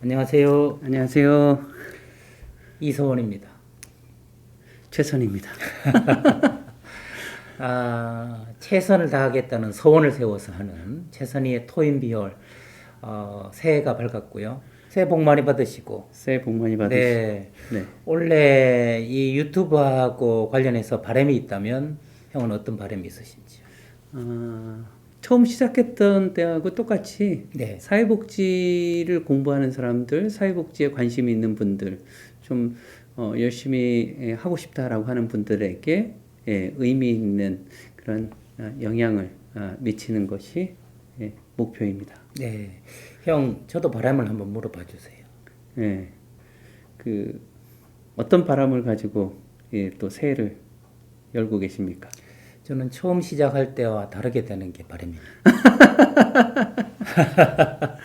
안녕하세요. 안녕하세요. 이서원입니다. 최선입니다. 아, 최선을 다하겠다는 소원을 세워서 하는 최선희의 토인비올 어, 새해가 밝았고요. 새해 복 많이 받으시고 새해 복 많이 받으시고. 네. 네. 원래 이 유튜브하고 관련해서 바람이 있다면 형은 어떤 바람이 있으신지요? 아, 처음 시작했던 때하고 똑같이 네. 사회복지를 공부하는 사람들, 사회복지에 관심이 있는 분들, 좀 어, 열심히 예, 하고 싶다라고 하는 분들에게 예, 의미 있는 그런 아, 영향을 아, 미치는 것이 예, 목표입니다. 네. 형, 저도 바람을 한번 물어봐 주세요. 예, 그 어떤 바람을 가지고 예, 또 새해를 열고 계십니까? 저는 처음 시작할 때와 다르게 되는 게 바람입니다.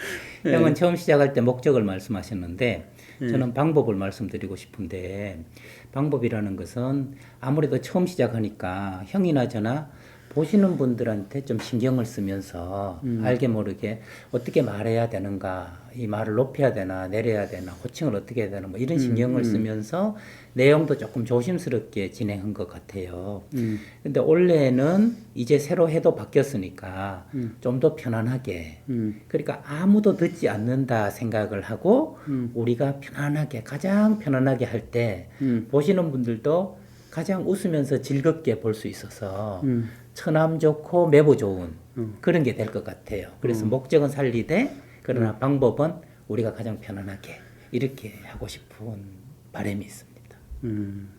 형은 처음 시작할 때 목적을 말씀하셨는데 저는 방법을 말씀드리고 싶은데 방법이라는 것은 아무래도 처음 시작하니까 형이나 저나 보시는 분들한테 좀 신경을 쓰면서 알게 모르게 어떻게 말해야 되는가 이 말을 높여야 되나 내려야 되나 호칭을 어떻게 해야 되나 뭐 이런 신경을 쓰면서 내용도 조금 조심스럽게 진행한 것 같아요. 음. 근데 올해는 이제 새로 해도 바뀌었으니까 좀더 편안하게 음. 그러니까 아무도 듣지 않는다 생각을 하고 우리가 편안하게 가장 편안하게 할때 음. 보시는 분들도 가장 웃으면서 즐겁게 볼 수 있어서 음. 처남 좋고 매부 좋은 그런 게 될 것 같아요. 그래서 목적은 살리되 그러나 방법은 우리가 가장 편안하게 이렇게 하고 싶은 바람이 있습니다. 음,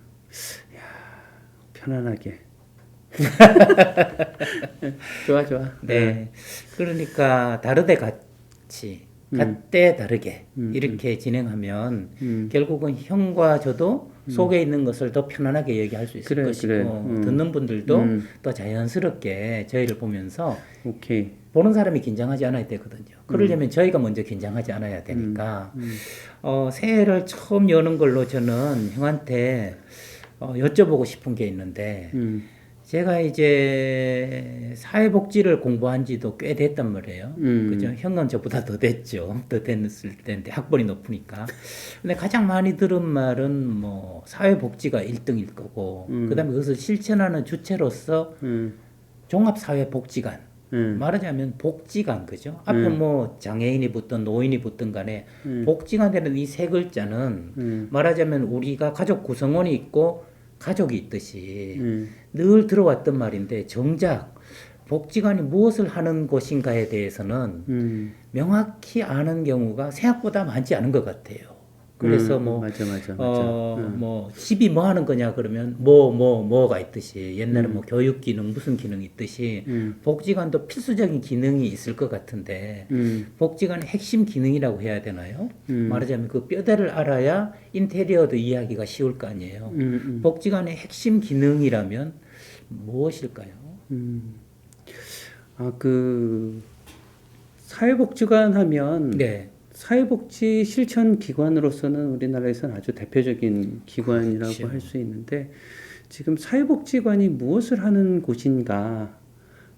야, 편안하게. 좋아, 좋아. 네. 그러니까 다르되 같이 같대 다르게 이렇게 진행하면 음. 결국은 형과 저도 속에 있는 것을 더 편안하게 얘기할 수 있을 그래, 것이고 그래. 음. 듣는 분들도 음. 더 자연스럽게 저희를 보면서 오케이. 보는 사람이 긴장하지 않아야 되거든요. 음. 그러려면 저희가 먼저 긴장하지 않아야 되니까 어, 새해를 처음 여는 걸로 저는 형한테 어, 여쭤보고 싶은 게 있는데 음, 제가 이제 사회복지를 공부한 지도 꽤 됐단 말이에요. 음. 그죠? 형은 저보다 더 됐죠. 더 됐을 때인데 학벌이 높으니까. 근데 가장 많이 들은 말은 뭐 사회복지가 1등일 거고, 그 다음에 그것을 실천하는 주체로서 음, 종합사회복지관. 음. 말하자면 복지관 그죠? 앞에 뭐 장애인이 붙든 노인이 붙든 간에 복지관이라는 이 세 글자는 음. 말하자면 우리가 가족 구성원이 있고 가족이 있듯이 음. 늘 들어왔던 말인데 정작 복지관이 무엇을 하는 곳인가에 대해서는 음. 명확히 아는 경우가 생각보다 많지 않은 것 같아요. 그래서 음, 뭐 맞아, 맞아, 맞아. 어, 뭐 집이 뭐 하는 거냐 그러면 뭐 뭐 뭐, 가 있듯이 옛날에 뭐 교육 기능 무슨 기능이 있듯이 음. 복지관도 필수적인 기능이 있을 것 같은데 음. 복지관의 핵심 기능이라고 해야 되나요? 음. 말하자면 그 뼈대를 알아야 인테리어도 이해하기가 쉬울 거 아니에요. 음, 음. 복지관의 핵심 기능이라면 무엇일까요? 음. 아, 그 사회복지관 하면 네. 사회복지 실천 기관으로서는 우리나라에서는 아주 대표적인 기관이라고 그렇죠. 할수 있는데 지금 사회복지관이 무엇을 하는 곳인가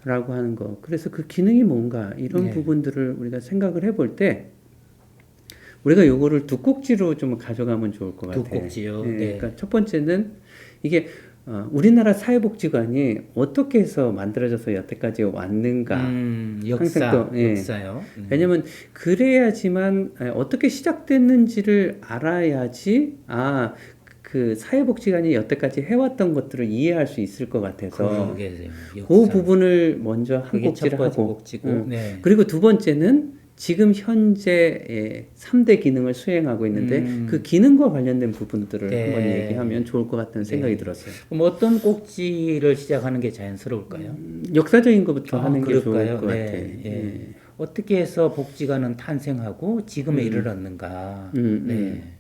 라고 하는 거 그래서 그 기능이 뭔가 이런 네. 부분들을 우리가 생각을 해볼 때 우리가 요거를 두 꼭지로 좀 가져가면 좋을 것두 같아요. 꼭지요? 예, 네. 그러니까 첫 번째는 이게 어, 우리나라 사회복지관이 어떻게 해서 만들어져서 여태까지 왔는가 음, 역사, 항상 또, 예. 역사요. 음. 왜냐면 그래야지만 에, 어떻게 시작됐는지를 알아야지 아 그 사회복지관이 여태까지 해왔던 것들을 이해할 수 있을 것 같아서. 그 부분을 먼저 한 꼭지를 하고. 음. 네. 그리고 두 번째는 지금 현재 3대 기능을 수행하고 있는데 음. 그 기능과 관련된 부분들을 네. 한번 얘기하면 좋을 것 같다는 생각이 들었어요. 그럼 어떤 꼭지를 시작하는 게 자연스러울까요? 음, 역사적인 것부터 아, 하는 게 좋을 그럴까요? 것 네, 같아요. 예. 예. 어떻게 해서 복지관은 탄생하고 지금에 이르렀는가? 음, 네. 음.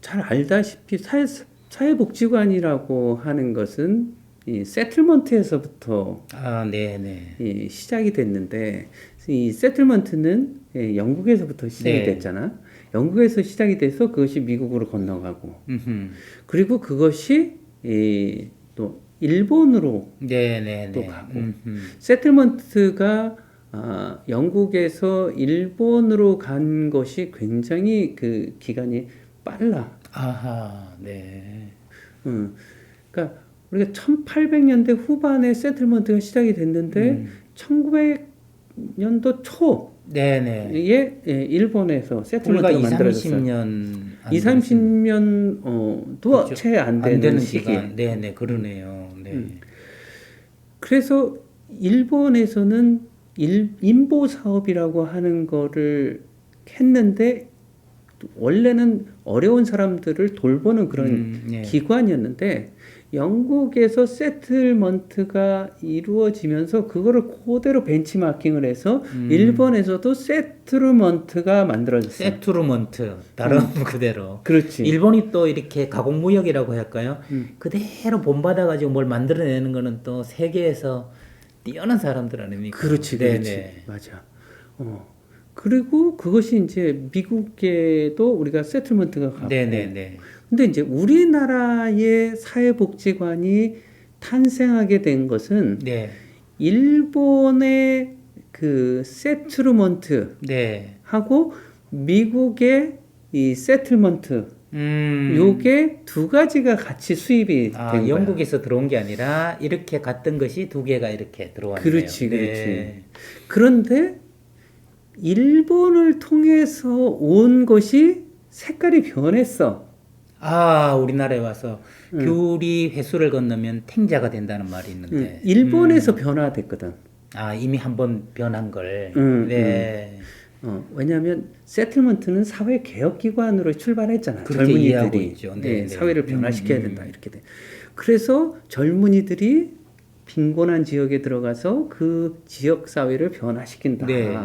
잘 알다시피 사회, 사회복지관이라고 하는 것은 이 세틀먼트에서부터 아, 네, 네. 이 시작이 됐는데 이 세틀먼트는 예, 영국에서부터 시작이 네. 됐잖아. 영국에서 시작이 돼서 그것이 미국으로 건너가고 음흠. 그리고 그것이 이, 또 일본으로 네, 네, 또 네. 가고. 음흠. 세틀먼트가 아, 영국에서 일본으로 간 것이 굉장히 그 기간이 빨라. 아하, 네. 음. 그러니까 우리가 1800년대 후반에 세틀먼트가 시작이 됐는데 음. 1900년도 초에 네네. 예, 일본에서 세틀먼트가 2, 만들어졌어요. 30년 2, 30년 어도 그렇죠. 채안 되는, 안 되는 시기. 시간. 네네, 그러네요. 네. 음. 그래서 일본에서는 일, 인보 사업이라고 하는 거를 했는데 원래는 어려운 사람들을 돌보는 그런 음, 네. 기관이었는데 영국에서 세틀먼트가 이루어지면서 그거를 그대로 벤치마킹을 해서 음. 일본에서도 세틀먼트가 만들어졌어요. 세트루먼트 다른 음. 그대로. 그렇지. 일본이 또 이렇게 가공무역이라고 할까요? 음. 그대로 본받아가지고 뭘 만들어내는 거는 또 세계에서 뛰어난 사람들 아닙니까? 그렇지, 그렇지. 네네. 맞아. 어. 그리고 그것이 이제 미국에도 우리가 세틀먼트가 가고. 네네네. 근데 이제 우리나라의 사회복지관이 탄생하게 된 것은 네. 일본의 그 세틀먼트 네. 하고 미국의 이 세틀먼트 음. 요게 두 가지가 같이 수입이 아, 된 거야. 영국에서 들어온 게 아니라 이렇게 갔던 것이 두 개가 이렇게 들어왔네요. 그렇지, 그렇지. 네. 그런데 일본을 통해서 온 것이 색깔이 변했어. 아, 우리나라에 와서 음. 귤이 회수를 건너면 탱자가 된다는 말이 음, 있는데. 일본에서 변화됐거든. 아, 이미 한번 변한 걸. 음, 네. 어, 왜냐하면 세틀먼트는 사회 개혁 기관으로 출발했잖아. 젊은이들이. 예, 네, 네. 사회를 변화시켜야 음, 된다 음. 이렇게 돼. 그래서 젊은이들이 빈곤한 지역에 들어가서 그 지역 사회를 변화시킨다. 네.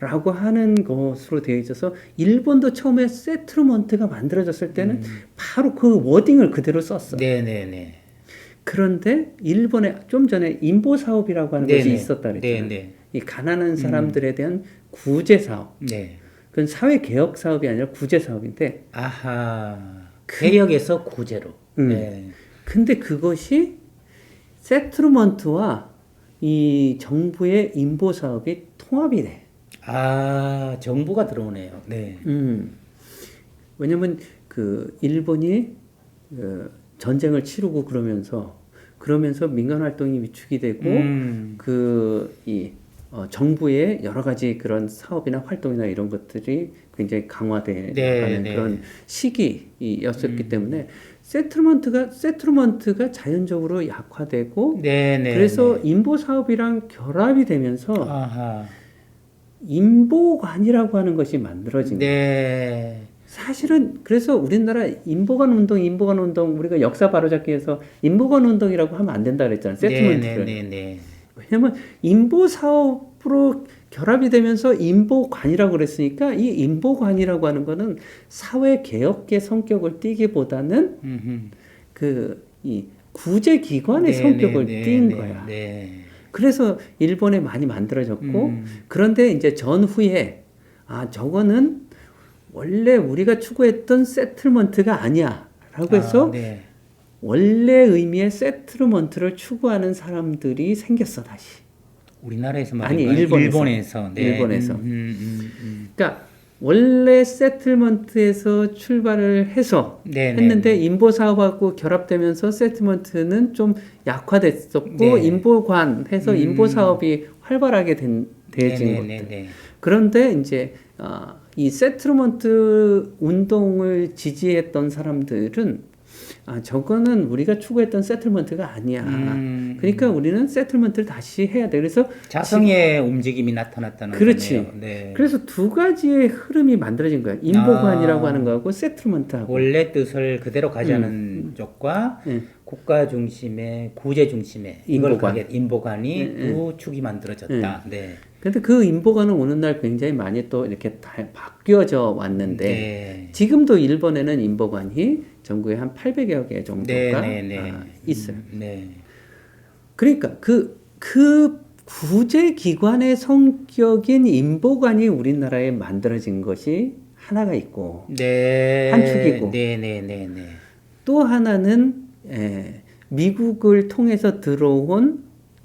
라고 하는 것으로 되어 있어서 일본도 처음에 세틀먼트가 만들어졌을 때는 바로 그 워딩을 그대로 썼어. 음. 네네네. 그런데 일본에 좀 전에 인보 사업이라고 하는 것이 네네. 있었다 그랬잖아요. 네네. 이 가난한 사람들에 대한 구제 사업. 네. 그건 사회 개혁 사업이 아니라 구제 사업인데 아하. 개혁에서 구제로. 음. 네. 근데 그것이 세트루먼트와 이 정부의 인보 사업이 통합이 돼. 아, 정부가 들어오네요. 네. 음. 왜냐면 그 일본이 그 전쟁을 치르고 그러면서 그러면서 민간 활동이 위축이 되고 음. 그이 어, 정부의 여러 가지 그런 사업이나 활동이나 이런 것들이 굉장히 강화되는 네, 네. 그런 시기였었기 때문에 세틀먼트가 세틀먼트가 자연적으로 약화되고 네 네. 그래서 인보 사업이랑 결합이 되면서 아하. 인보관이라고 하는 것이 만들어진 거예요. 네. 사실은 그래서 우리나라 인보관 운동, 인보관 운동 우리가 역사 바로잡기에서 인보관 운동이라고 하면 안 된다 그랬잖아요. 세틀먼트를. 네네네. 왜냐면 인보 사업으로 결합이 되면서 인보관이라고 그랬으니까 이 인보관이라고 하는 거는 사회 개혁의 성격을 띠기보다는. 그 이 구제 기관의 네, 성격을 네, 띈 네, 거야. 네. 그래서 일본에 많이 만들어졌고 음. 그런데 이제 전후에 아 저거는 원래 우리가 추구했던 세틀먼트가 아니야라고 해서 아, 네. 원래 의미의 세틀먼트를 추구하는 사람들이 생겼어 다시. 우리나라에서 아니, 말인 일본에서. 일본에서. 네. 일본에서. 음, 음, 음, 음. 그러니까 원래 세틀먼트에서 출발을 해서 네네. 했는데 인보 사업하고 결합되면서 세틀먼트는 좀 약화됐었고 네. 인보관 해서 음. 인보 사업이 활발하게 된 되어진 것들. 네네네. 그런데 이제 아, 이 세틀먼트 운동을 지지했던 사람들은 아 저거는 우리가 추구했던 세틀먼트가 아니야. 음. 그러니까 우리는 세틀먼트를 다시 해야 돼. 그래서 자성의 움직임이 나타났다는 그렇지. 네. 그래서 두 가지의 흐름이 만들어진 거야. 인보관이라고 아. 하는 거하고 세틀먼트하고. 원래 뜻을 그대로 가자는 쪽과 예. 국가 중심의 구제 중심의 인보관. 가게 인보관이 예, 예. 두 축이 만들어졌다. 네. 근데 그 인보관은 오늘날 굉장히 많이 또 이렇게 다 바뀌어져 왔는데 네. 지금도 일본에는 인보관이 전국에 한 800여 개 네, 정도가 네, 네. 아, 있어요. 음, 네. 그러니까 그, 그 구제 기관의 성격인 인보관이 우리나라에 만들어진 것이 하나가 있고 네. 한 축이고. 네, 네, 네, 네. 또 하나는 에, 미국을 통해서 들어온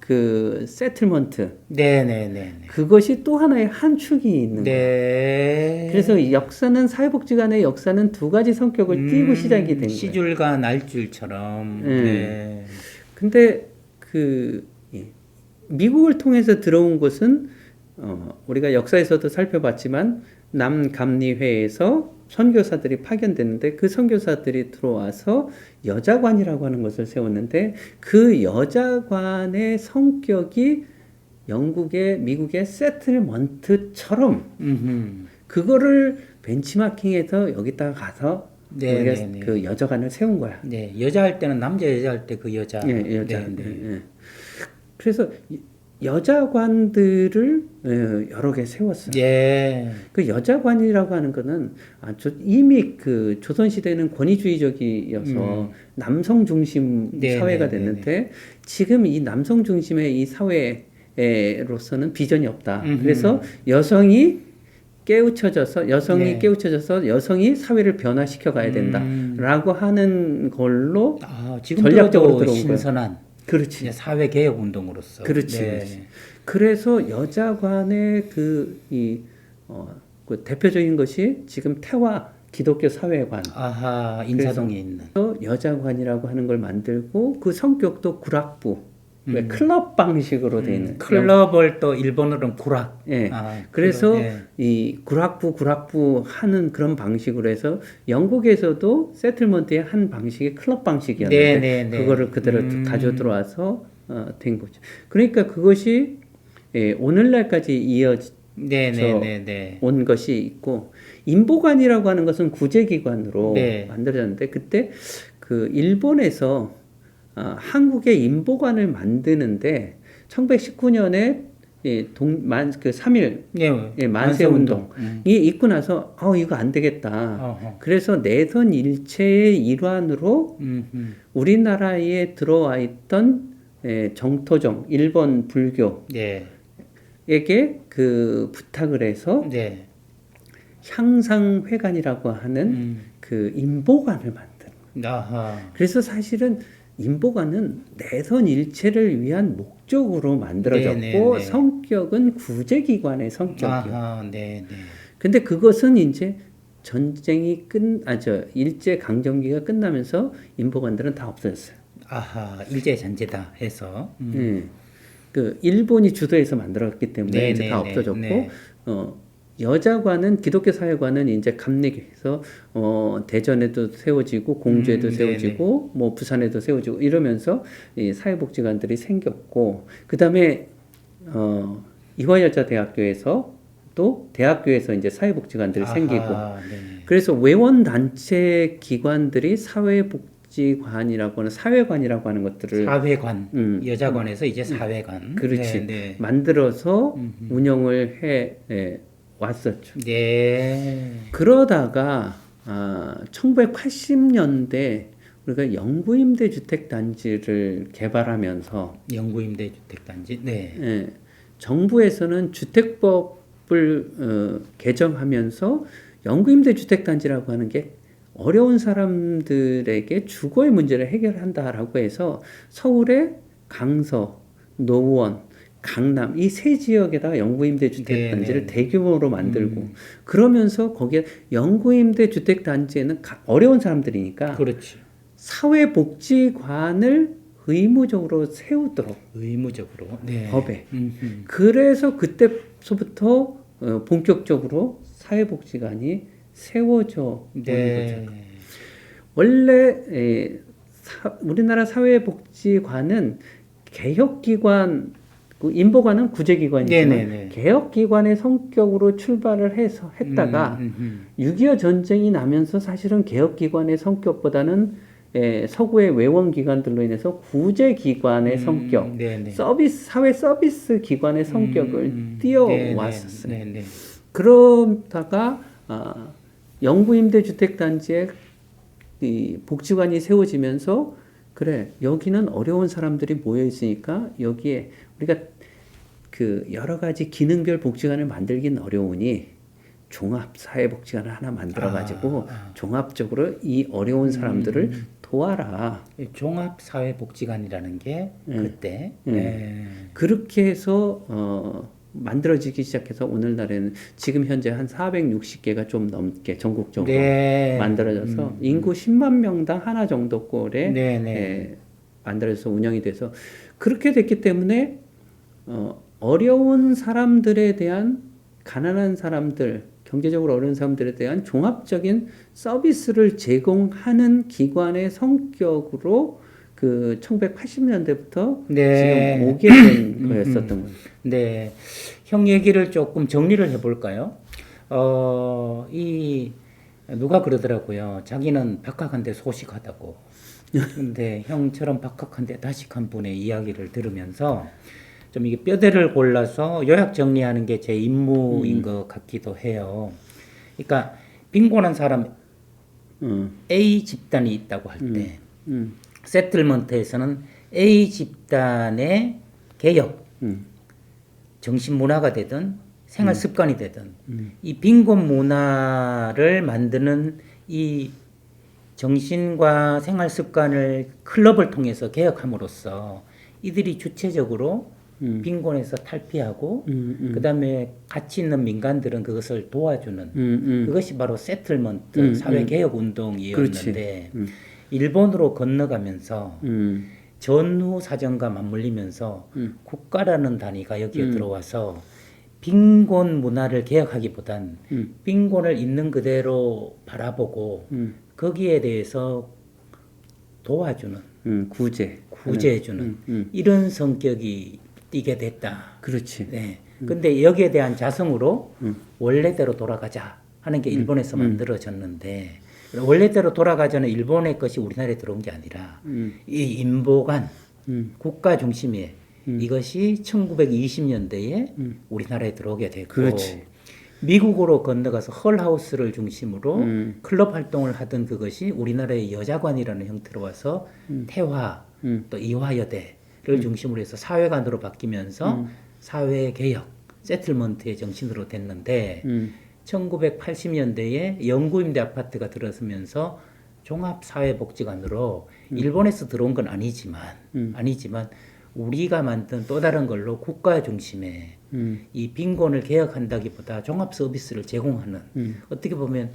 그 세틀먼트 네네네. 그것이 또 하나의 한 축이 있는 거예요. 네. 그래서 이 역사는 사회복지관의 역사는 두 가지 성격을 띠고 음, 시작이 된 거예요. 시줄과 날줄처럼. 네. 네. 근데 그 예, 미국을 통해서 들어온 것은 어, 우리가 역사에서도 살펴봤지만 남감리회에서 선교사들이 파견됐는데 그 선교사들이 들어와서 여자관이라고 하는 것을 세웠는데 그 여자관의 성격이 영국의 미국의 세틀먼트처럼 음흠. 그거를 벤치마킹해서 여기다가 가서 네, 네, 네. 그 여자관을 세운 거야. 네, 여자 할 때는 남자 여자 할 때 그 여자. 예, 여자. 네, 네. 예, 예. 그래서 이- 여자관들을 예, 여러 개 세웠어요. 예. 그 여자관이라고 하는 거는 이미 그 조선 시대는 권위주의적이어서 남성 중심 음. 네, 사회가 네, 네, 됐는데 지금 이 남성 중심의 이 사회로서는 비전이 없다. 음흠. 그래서 여성이 깨우쳐져서 여성이 네. 깨우쳐져서 여성이 사회를 변화시켜 가야 된다라고 하는 걸로 아, 전략적으로 들어온 신선한 그렇지. 사회 개혁 운동으로서. 그렇지, 네. 그렇지. 그래서 여자관의 그이 어, 그 대표적인 것이 지금 태화 기독교 사회관. 아하, 인사동에 있는. 여자관이라고 하는 걸 만들고 그 성격도 구락부, 왜 클럽 방식으로 있는 음, 클럽을 또 일본어로는 구락. 예. 아, 그래서 예. 이 구락부 구락부 하는 그런 방식으로 해서 영국에서도 세틀먼트의 한 방식이 클럽 방식이었는데 네, 네, 네. 그거를 그대로 음. 가져 들어와서 어, 된 거죠. 그러니까 그것이 예, 오늘날까지 이어져 네, 네, 네, 네. 온 것이 있고 인보관이라고 하는 것은 구제기관으로 네. 만들어졌는데 그때 그 일본에서 어, 한국의 인보관을 만드는데 1919년에 예, 동 만 그 3일 예, 예, 만세 운동 음. 이 있고 나서 어 이거 안 되겠다. 어허. 그래서 내선 일체의 일환으로 음, 음. 우리나라에 들어와 있던 예, 정토정 일본 불교에게 네. 그 부탁을 해서 네. 향상회관이라고 하는 음. 그 인보관을 만드는. 아하. 그래서 사실은 인보관은 내선 일체를 위한 목적으로 만들어졌고 네, 네, 네. 성격은 구제기관의 성격이요. 아하, 네, 네. 근데 그것은 이제 전쟁이 끝, 아, 저, 일제 강점기가 끝나면서 인보관들은 다 없어졌어요. 아하, 일제 잔재다 해서. 음. 예. 그, 일본이 주도해서 만들었기 때문에 네, 이제 네, 다 네, 없어졌고, 네. 어, 여자관은, 기독교 사회관은 이제 감리교에서, 어, 대전에도 세워지고, 공주에도 음, 세워지고, 뭐, 부산에도 세워지고, 이러면서 이 사회복지관들이 생겼고, 그 다음에, 어, 이화여자대학교에서 또 대학교에서 이제 사회복지관들이 생기고, 아하, 네. 그래서 외원 단체 기관들이 사회복지관이라고 하는 사회관이라고 하는 것들을 사회관, 음. 여자관에서 이제 사회관. 그렇지 네, 네. 만들어서 운영을 해 예, 왔었죠. 네. 그러다가 아, 1980년대 우리가 영구임대 주택 단지를 개발하면서 영구임대 주택 단지. 네. 예, 정부에서는 주택법을 어, 개정하면서 영구임대 주택 단지라고 하는 게 어려운 사람들에게 주거의 문제를 해결한다라고 해서 서울의 강서, 노원, 강남 이 세 지역에다가 영구임대 주택 네, 단지를 네. 대규모로 만들고 그러면서 거기에 영구임대 주택 단지에는 가- 어려운 사람들이니까 그렇지. 사회복지관을 의무적으로 세우도록 의무적으로. 네. 법에. 음, 음. 그래서 그때서부터 어, 본격적으로 사회복지관이 세워져 온 거죠. 네. 원래 에, 사- 우리나라 사회복지관은 개혁기관, 그 인보관은 구제기관이지만 네네네. 개혁기관의 성격으로 출발을 해서 했다가 음, 음, 6.25 전쟁이 나면서 사실은 개혁기관의 성격보다는 에, 서구의 외원기관들로 인해서 구제기관의 음, 성격, 네네. 서비스 사회 서비스 기관의 성격을 음, 띄워왔었어요. 네, 네, 네. 그러다가 아, 영구임대 주택 단지에 이 복지관이 세워지면서 그래 여기는 어려운 사람들이 모여 있으니까 여기에 우리가 그 여러 가지 기능별 복지관을 만들긴 어려우니 종합 사회복지관을 하나 만들어 가지고 아, 종합적으로 이 어려운 사람들을 도와라. 종합 사회복지관이라는 게 그때 음. 네. 그렇게 해서 어, 만들어지기 시작해서 오늘날에는 지금 현재 한 460개가 좀 넘게 전국적으로 네. 만들어져서 인구 10만 명당 하나 정도 꼴에 네, 네. 예, 만들어져서 운영이 돼서 그렇게 됐기 때문에 어, 어려운 사람들에 대한 가난한 사람들 경제적으로 어려운 사람들에 대한 종합적인 서비스를 제공하는 기관의 성격으로 그 1980년대부터 네. 지금 오게 된 거였었던 거예요. 네. 형 얘기를 조금 정리를 해볼까요? 어, 이, 누가 그러더라고요. 자기는 박학한데 소식하다고. 근데 형처럼 박학한데 다식한 분의 이야기를 들으면서 좀 이게 뼈대를 골라서 요약 정리하는 게 제 임무인 것 같기도 해요. 그러니까 빈곤한 사람 음, A 집단이 있다고 할 때, 음, 세틀먼트에서는 A 집단의 개혁, 음, 정신 문화가 되든 생활 습관이 되든 이 빈곤 문화를 만드는 이 정신과 생활 습관을 클럽을 통해서 개혁함으로써 이들이 주체적으로 빈곤에서 탈피하고 음, 음, 그다음에 가치 있는 민간들은 그것을 도와주는 음, 음. 그것이 바로 세틀먼트 음, 사회 음. 개혁 운동이었는데. 음. 일본으로 건너가면서 음, 전후 사정과 맞물리면서 음. 국가라는 단위가 여기에 음. 들어와서 빈곤 문화를 개혁하기보단 음. 빈곤을 있는 그대로 바라보고 음, 거기에 대해서 도와주는 음, 구제. 구제해주는 음, 음. 이런 성격이 띠게 됐다. 그렇지. 네. 근데 여기에 대한 자성으로 음. 원래대로 돌아가자 하는 게 일본에서 만들어졌는데 원래대로 돌아가자는 일본의 것이 우리나라에 들어온 게 아니라 음, 이 인보관 음, 국가 중심의 이것이 1920년대에 우리나라에 들어오게 됐고 그렇지. 미국으로 건너가서 헐하우스를 중심으로 음. 클럽 활동을 하던 그것이 우리나라의 여자관이라는 형태로 와서 태화 음. 또 이화여대 를 중심으로 해서 사회관으로 바뀌면서 사회 개혁 세틀먼트의 정신으로 됐는데 음, 1980년대에 영구임대 아파트가 들어서면서 종합사회복지관으로 일본에서 들어온 건 아니지만 아니지만 우리가 만든 또 다른 걸로 국가 중심의 음, 이 빈곤을 개혁한다기보다 종합 서비스를 제공하는 어떻게 보면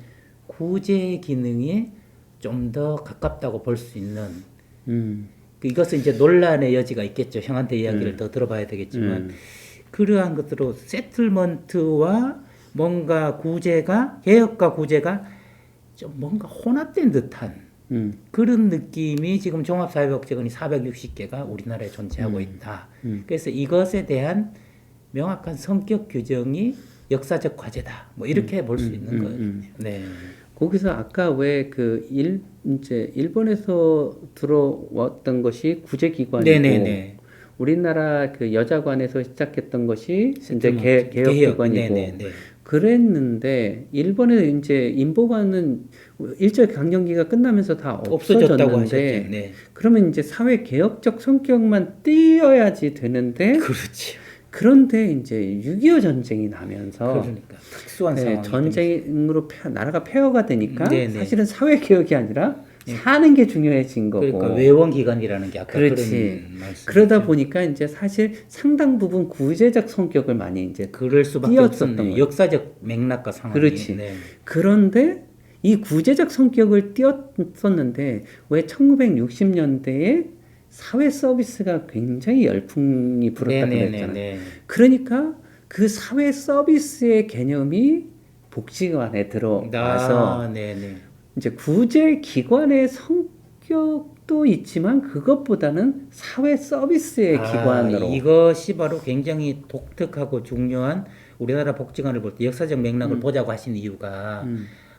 구제 기능에 좀더 가깝다고 볼 수 있는 음, 그 이것은 이제 논란의 여지가 있겠죠. 형한테 이야기를 더 들어봐야 되겠지만 그러한 것으로 세틀먼트와 뭔가 구제가 개혁과 구제가 좀 뭔가 혼합된 듯한 음, 그런 느낌이 지금 종합사회복지관이 460개가 우리나라에 존재하고 있다. 그래서 이것에 대한 명확한 성격 규정이 역사적 과제다. 뭐 이렇게 볼수 있는 거예요. 네. 거기서 아까 왜 그 일 이제 일본에서 들어왔던 것이 구제기관이고 네네네. 우리나라 그 여자관에서 시작했던 것이 이제 개, 개혁기관이고 네네네. 그랬는데 일본에 이제 인보관은 일제 강점기가 끝나면서 다 없어졌다고 없어졌는데. 네. 그러면 이제 사회 개혁적 성격만 띄어야지 되는데 그렇지. 그런데 이제 6.25 전쟁이 나면서 그러니까 특수한 네, 상황. 전쟁으로 폐- 나라가 폐허가 되니까 네네. 사실은 사회 개혁이 아니라 사는 게 중요해진 거고 그러니까 외원 기관이라는 게 아까 그렇지. 그러다 보니까 이제 사실 상당 부분 구제적 성격을 많이 이제 그럴 수밖에. 거예요. 역사적 맥락과 상황이. 그렇지. 네. 그런데 이 구제적 성격을 띄었었는데 왜 1960년대에 사회 서비스가 굉장히 열풍이 불었다고 네네네. 그랬잖아요. 네. 그러니까 그 사회 서비스의 개념이 복지관에 들어와서 아. 이제 구제 기관의 성격도 있지만 그것보다는 사회 서비스의 아, 기관으로 이것이 바로 굉장히 독특하고 중요한 우리나라 복지관을 볼 때 역사적 맥락을 보자고 하신 이유가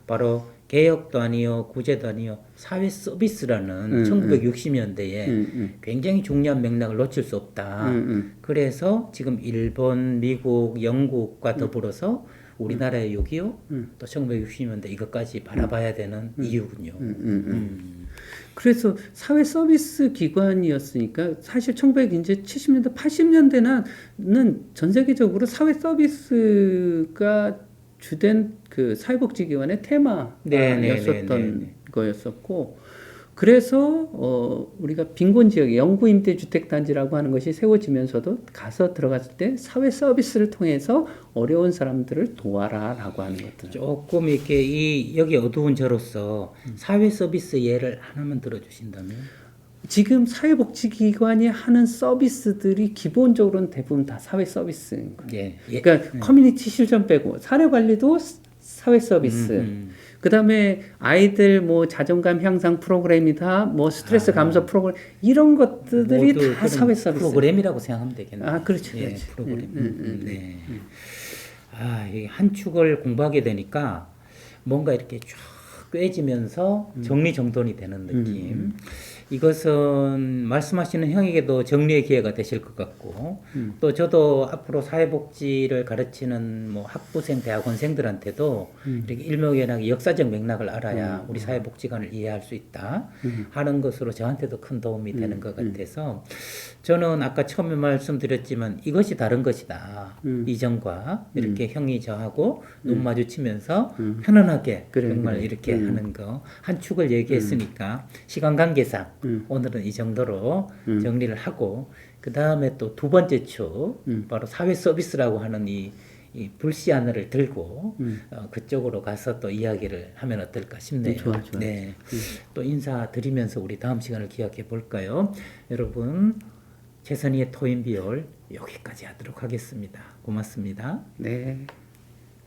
바로 개혁도 아니요 구제도 아니요 사회 서비스라는 음, 1960년대에 음, 음. 굉장히 중요한 맥락을 놓칠 수 없다. 음, 음. 그래서 지금 일본, 미국, 영국과 더불어서 우리나라의 6.25, 또 1960년대 이것까지 바라봐야 되는 이유군요. 음, 음, 음. 음. 그래서 사회 서비스 기관이었으니까 사실 1970년대 80년대는 전 세계적으로 사회 서비스가 주된 그 사회복지기관의 테마였었던 네, 네, 네. 거였었고 그래서 어 우리가 빈곤 지역에 영구 임대 주택 단지라고 하는 것이 세워지면서도 가서 들어갔을 때 사회 서비스를 통해서 어려운 사람들을 도와라라고 하는 것들. 조금 이렇게 이 여기 어두운 저로서 사회 서비스 예를 하나만 들어주신다면 지금 사회복지기관이 하는 서비스들이 기본적으로는 대부분 다 사회 서비스인 거예요. 예, 예. 그러니까 커뮤니티 실전 빼고 사회 관리도 스- 사회 서비스. 음, 그다음에 아이들 뭐 자존감 향상 프로그램이다, 뭐 스트레스 감소 프로그램 이런 것들이 다 사회 서비스. 프로그램이라고 생각하면 되겠네요. 아, 그렇죠, 예, 그렇죠. 프로그램. 음, 음, 음, 네. 아, 이한 축을 공부하게 되니까 뭔가 이렇게 쫙 꿰지면서 음. 정리정돈이 되는 느낌. 이것은 말씀하시는 형에게도 정리의 기회가 되실 것 같고, 음. 또 저도 앞으로 사회복지를 가르치는 뭐 학부생, 대학원생들한테도 음. 이렇게 일목요연하게 역사적 맥락을 알아야 우리 사회복지관을 이해할 수 있다 음. 하는 것으로 저한테도 큰 도움이 되는 것 같아서 저는 아까 처음에 말씀드렸지만 이것이 다른 것이다. 음. 이전과 이렇게 형이 저하고 눈 마주치면서 편안하게 음. 그래, 정말 그래. 이렇게 음. 하는 거 한 축을 얘기했으니까 시간 관계상 음. 오늘은 이 정도로 정리를 하고 그 다음에 또 두 번째 축 음. 바로 사회 서비스라고 하는 이, 이 불씨 하나를 들고 음. 어, 그쪽으로 가서 또 이야기를 하면 어떨까 싶네요. 음, 좋아, 좋아. 네. 또 인사 드리면서 우리 다음 시간을 기약해 볼까요? 여러분 최선희의 토인비올 여기까지 하도록 하겠습니다. 고맙습니다. 네.